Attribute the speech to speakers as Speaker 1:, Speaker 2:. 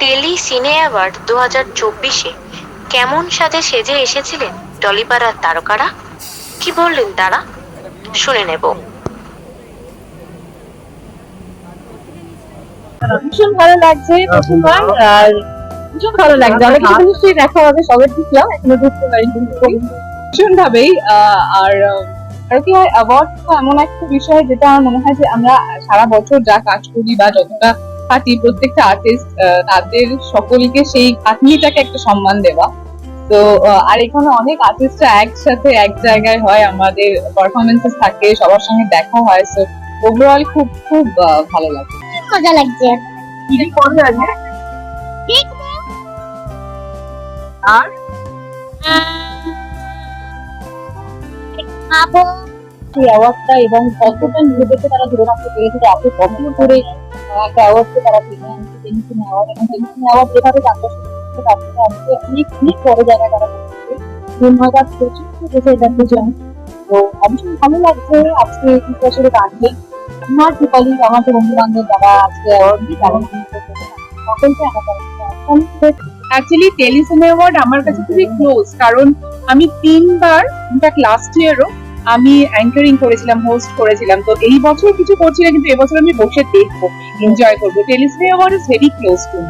Speaker 1: Tele সিনে award দু হাজার চব্বিশে। কেমন সাজে সেজে এসেছিলেন টলিপাড়ার তারকারা? কি বললেন তারা? শুনে নেব।
Speaker 2: ভীষণ ভালো লাগছে প্রথমবার, আর ভীষণ ভালো লাগছে। অনেক কিছু নিশ্চয়ই দেখা হবে সবে ঢুকলাম এখনও ঢুকতে পারিনি। ভীষণ ভাবেই আর হয় অ্যাওয়ার্ড এমন একটা বিষয় যেটা আমার মনে হয় যে আমরা সারা বছর যা কাজ করি বা যতটা খাটি প্রত্যেকটা আর্টিস্ট তাদের সকলকে সেই খাটনিটাকে একটা সম্মান দেওয়া। তো আর এখানে অনেক আর্টিস্টরা একসাথে এক জায়গায় হয় আমাদের পারফরমেন্সেস থাকে সবার সঙ্গে দেখা হয়। সো ওভারঅল খুব খুব ভালো লাগে।
Speaker 3: মজা লাগছে।
Speaker 2: কি করবে আজকে আর? সেই অ্যাওয়ার্ডটা এবং কতটা নিজেদেরকে তারা ধরে রাখতে পেরেছে যে এত কষ্ট করে একটা তারা আজকে অনেক অ্যাওয়ার্ড আমার
Speaker 4: আমার কাছে খুবই ক্লোজ কারণ আমি তিনবার ইনফ্যাক্ট লাস্ট ইয়ারও আমি অ্যাঙ্কারিং করেছিলাম হোস্ট করেছিলাম। তো এই বছর কিছু করছি না, কিন্তু এবছর আমি বসে দেখব এনজয় করব। Telecine award is very close to